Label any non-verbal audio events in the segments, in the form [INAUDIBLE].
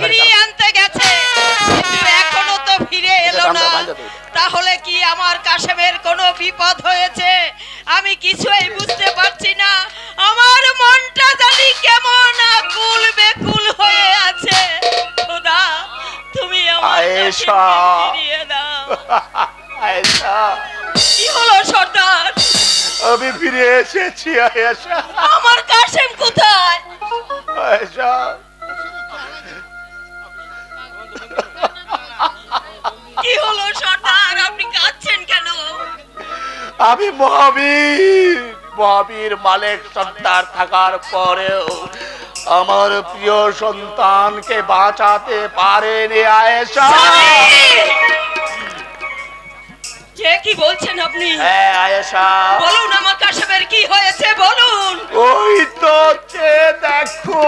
ফিরিয়ে আনতে গেছে এখনও তো ফিরে এলো না। তাহলে কি আমার কাশেমের কোনো বিপদ হয়েছে? আমি কিছুই বুঝতে পারছি না। আমার মনটা জানি কেমন আকুল বেকুল হয়ে আছে। খোদা তুমি আমার ফিরিয়ে দাও। [LAUGHS] আয়েশা। কি হলো সর্দার? আমি ফিরে এসেছি আয়েশা। আমার কাশেম কোথায়? আয়েশা। আমি মহাবীর। মহাবীর মালিক সর্দার থাকার পরেও আমার প্রিয় সন্তানকে বাঁচাতে পারেনি আয়েশা। যে কি বলছেন আপনি? হ্যাঁ আয়েশা। বলুন আমার কাশেমের কি হয়েছে বলুন। ওই তো যে দেখো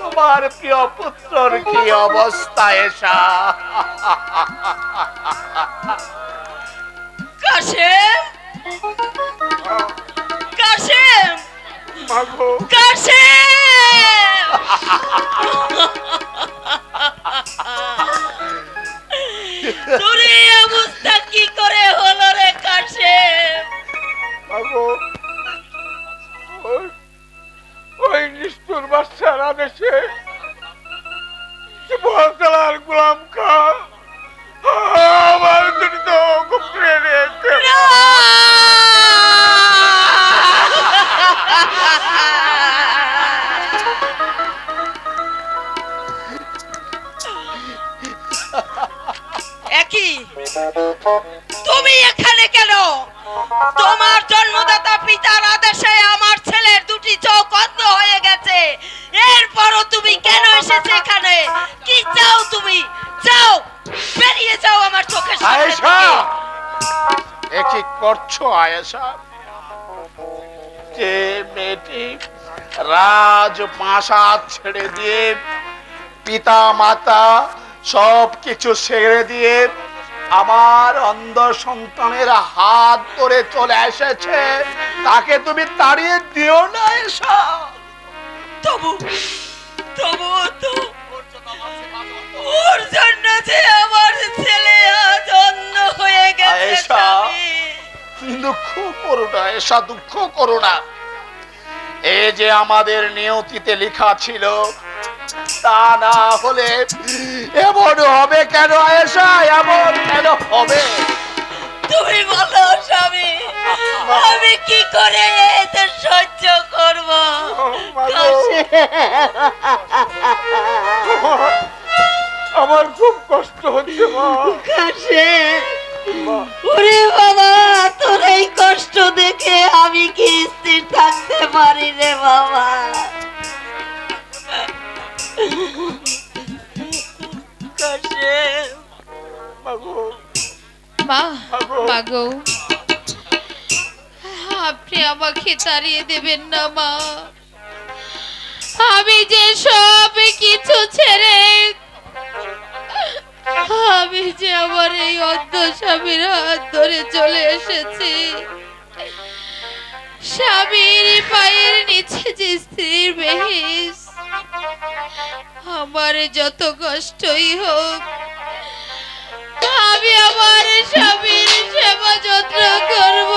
তোমার প্রিয় পুত্রর কি অবস্থা এসা কাশেম কাশেম! মাগো। কাশেম! তোর এই অবস্থা কি করে হলো রে কাশেম? মাগো ওই- ওই নিষ্ঠুর বাচ্চার আদেশে বহতলার গোলাম খা। তুমি এখানে কেন? তোমার জন্মদাতা পিতার আদেশে আমার ছেলের দুটি চোখ অন্ধ হয়ে গেছে। এরপরও তুমি কেন এসেছ এখানে? কি চাও তুমি? যাও বেরিয়ে যাও আমার চোখের সামনে থেকে। করছ আয়েশা? যে মেয়েটি রাজ প্রাসাদ ছেড়ে দিয়ে পিতা মাতা সব কিছু ছেড়ে দিয়ে আমার অন্ধ সন্তানের হাত ধরে চলে এসেছে। তাকে তুমি তাড়িয়ে দিও না এসা তবু তবু তো ওর জন্য যে আমার ছেলে আজ অন্ধ হয়ে গেছে দুঃখ করো না এসা দুঃখ করো না। এই যে আমাদের নিয়তিতে লেখা ছিল তা না হলে এমন হবে কেন আয়েশা? এমন কেন হবে? তুমি বলো স্বামী আমি কি করে এতে সহ্য করব? আমার খুব কষ্ট হচ্ছে মা। কাশে ওরে বাবা তোর এই কষ্ট দেখে আমি কি স্থির থাকতে পারি রে বাবা? মা মাগো। আপনি আমাকে তাড়িয়ে দেবেন না মা আমি যে সব কিছু ছেড়ে আমি যে আমার এই অন্ধ স্বামীর হাত ধরে চলে এসেছি স্বামীর পায়ের নিচে যে স্ত্রীর বেহিস আমার যত কষ্টই হোক, আমি আমার স্বামীর সেবা যত্ন করব।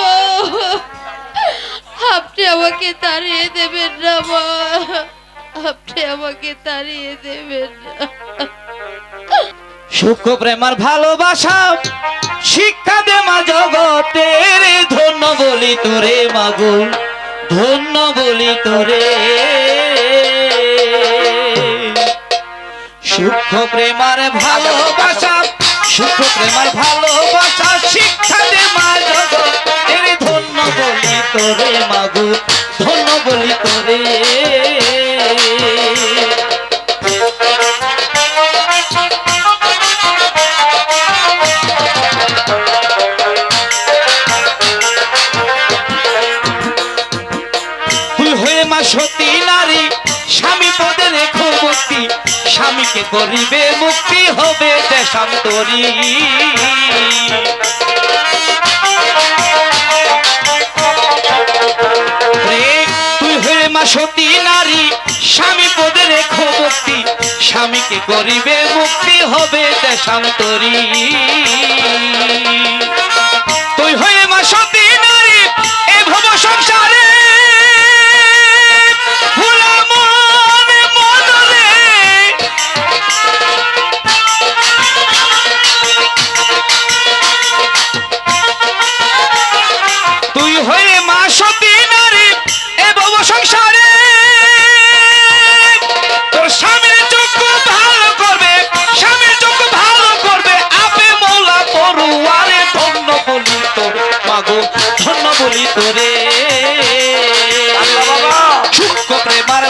আপনি আমাকে তাড়িয়ে দেবেন না, মা। আপনি আমাকে তাড়িয়ে দেবেন সুখ প্রেমার ভালোবাসা, শিক্ষা দে মা জগতের, ধন্য বলি তোরে মাগো ধন্য বলি তোরে সুখ প্রেমার ভালোবাসা, সুখ প্রেমার ভালোবাসা, শিক্ষা দে মা ধন্য বলি তোরে মাগো, ধন্য বলি তোরে। করিবে মুক্তি হবে দেশান্তরী। সতী নারী, স্বামী পদে রেখো মুক্তি। স্বামীকে করিবে মুক্তি হবে দেশান্তরী। তোরে। সূক্ষ্ম প্রেমার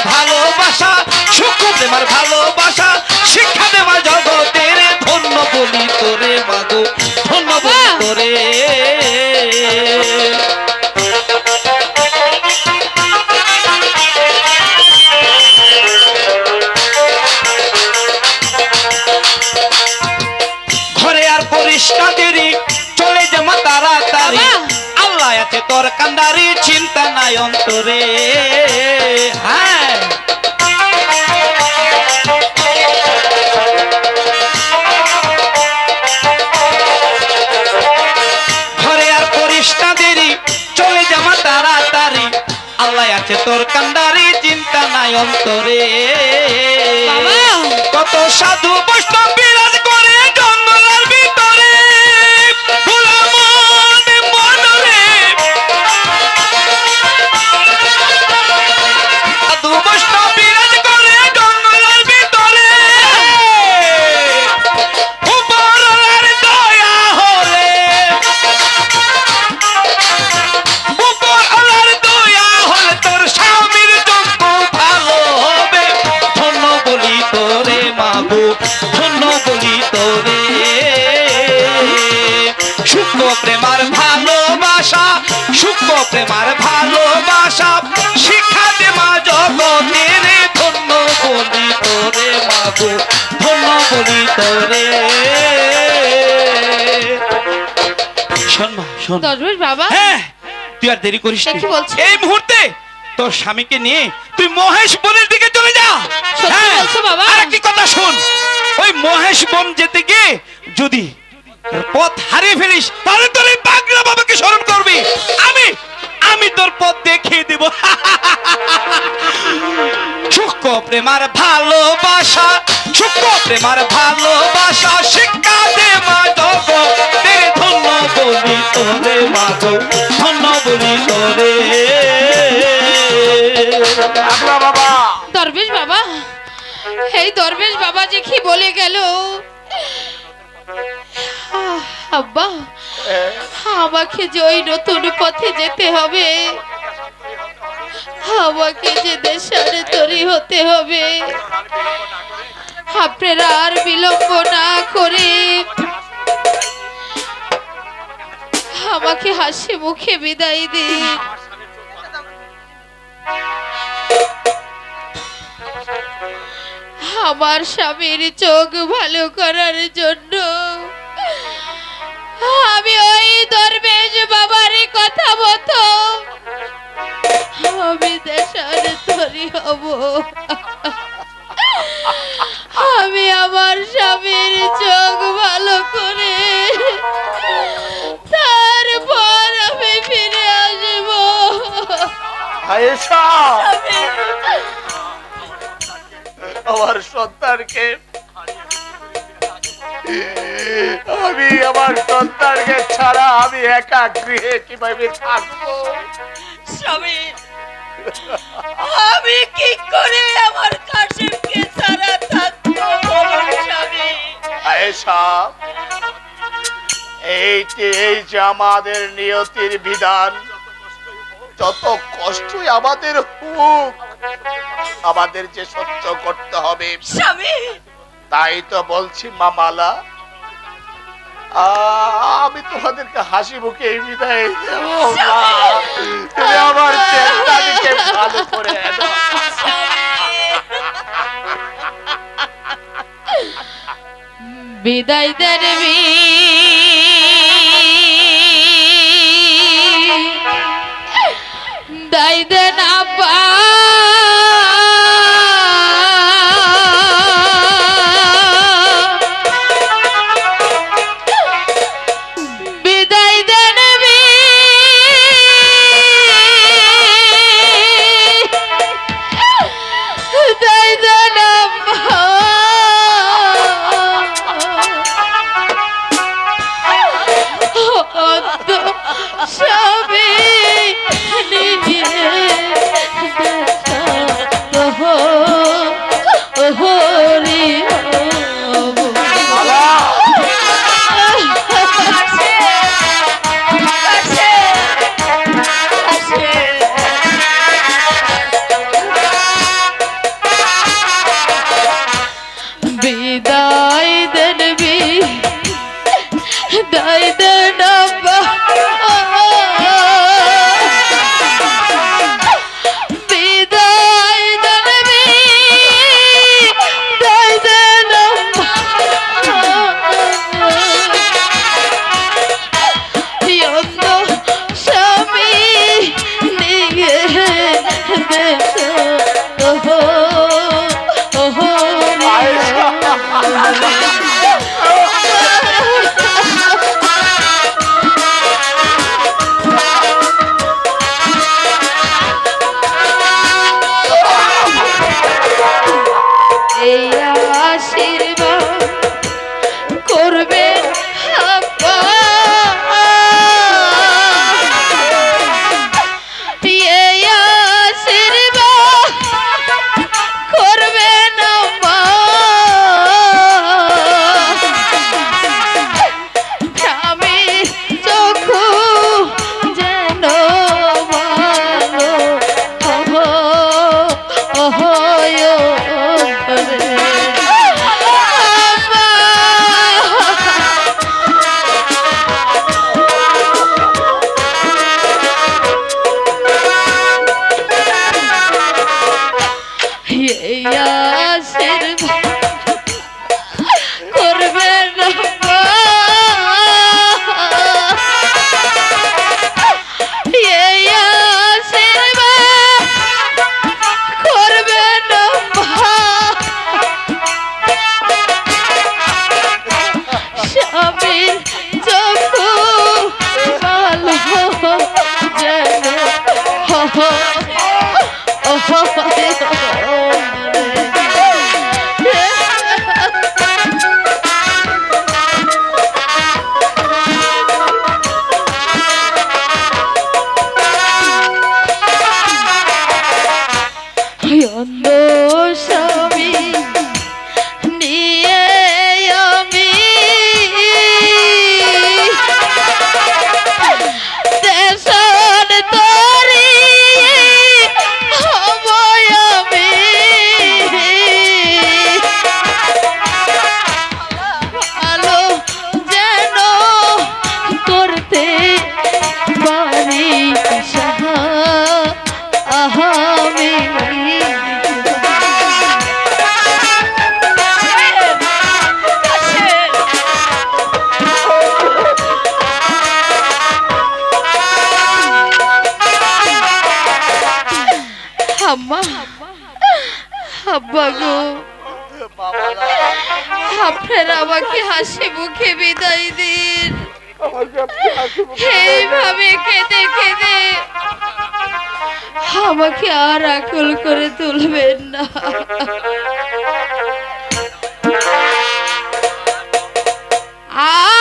তোরে প্রেমার ভালোবাসা। শিক্ষা দে মা জগতের ধন্য বলি তোরে মাগো ধন্য বলি তোরে। শোন মা শোন। দরবেশ বাবা। হ্যাঁ তুই আর দেরি করিস নি। এই মুহূর্তে তোর স্বামীকে নিয়ে তুই মহেশ বনের দিকে চলে যা? আর একটি কথা শোন। ওই মহেশ বন যেতে গিয়ে যদি পথ হারিয়ে ফেলিস, তাহলে তোর এই পাগলা বাবাকে স্মরণ করবি। আমি আমি তোর পথ দেখিয়ে দেব। সূক্ষ্ম প্রেমার ভালোবাসা সূক্ষ্ম প্রেমার ভালোবাসা, শিক্ষা দে মা জগতে ধন্য বলি তোরে মাগো ধন্য বলি তোরে। বাবা দরবেশ বাবা, এই দরবেশ বাবা যে কি বলে গেল? আব্বা, আমাকে যে ওই নতুন পথে যেতে হবে, আমাকে যে দেশারে তরি হতে হবে, আপনারা আর বিলম্ব না করে আমাকে হাসি মুখে বিদায় দিন। আমার স্বামীর চোখ ভালো করার জন্য আমি ওই দরবেশ বাবার কথা মতো আমি দেশার তরি হব। আমি আমার স্বামীর চোখ ভালো করে তারপর আমি ফিরে আসব। আমার সন্তানকে আমি আমার সন্তানকে ছাড়া আমি একা গৃহে কীভাবে থাকব? স্বামী আমি কি করে আমার কাশিমকে ছাড়া থাকব স্বামী? আয়েশা এইটি এই যে আমাদের নিয়তির বিধান যত কষ্টই আমাদের হোক আমাদের যে সহ্য করতে হবে। স্বামী। তাই তো বলছি মামালা আমি তোমাদেরকে হাসি মুখে এই বিদায় দেব। তুমি আমার চেষ্টাকে ভালো করে। বিদায় আব্বা বিদায়। অন্ধ বাবু। আপনারা আমাকে হাসি মুখে বিদায় দিন। এইভাবে কেঁদে কেঁদে আমাকে আর আকুল করে তুলবেন না। আ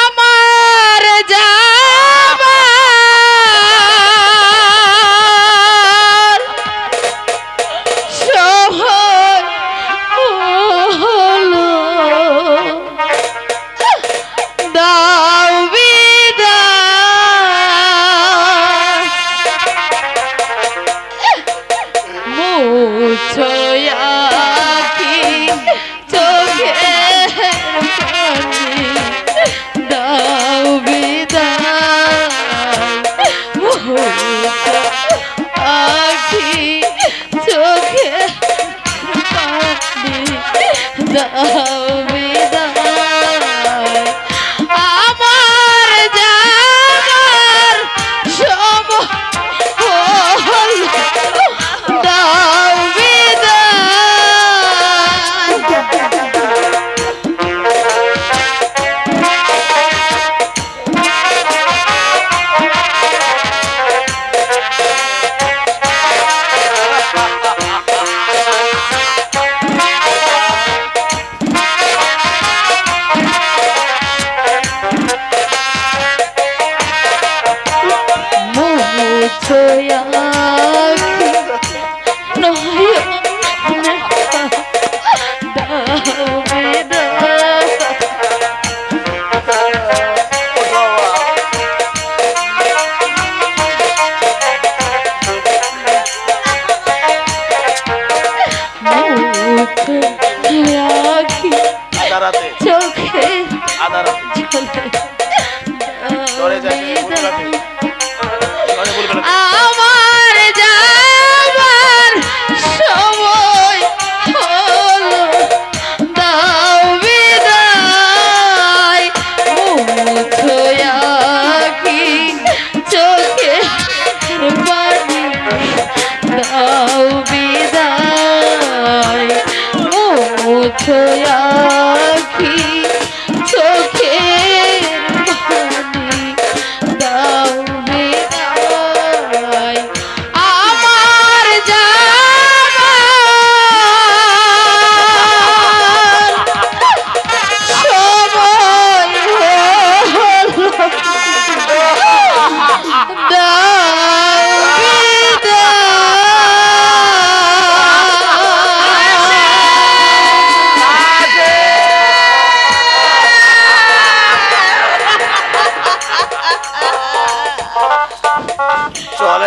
সাথে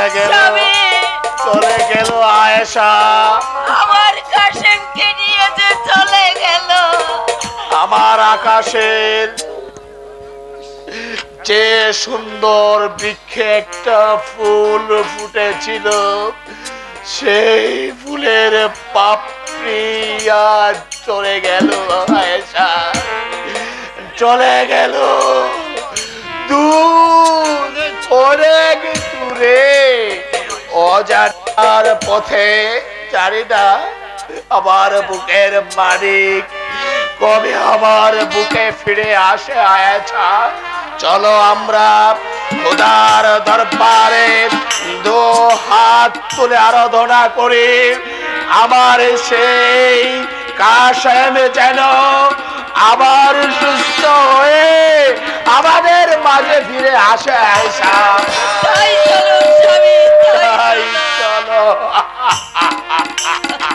চলে গেল চলে গেল আয়েশা। আমার কাশেমকে নিয়ে যে চলে গেল। আমার আকাশের যে সুন্দর বৃক্ষে একটা ফুল ফুটেছিল সেই ফুলের পাপড়ি আজ চলে গেল আয়েশা। চলে গেল। দূর অনেক দূরে অজানার পথে চারিদা আমার বুকের মালিক। কবে আমার বুকে ফিরে আসে আয়াছা? চলো আমরা খোদার দরবারে দু হাত তুলে আরাধনা করি। আমার সেই কাশেম যেন আবার সুস্থ হয়ে আমাদের মাঝে ফিরে আসে আয়সা। তাই চলো তাই চলো। [LAUGHS]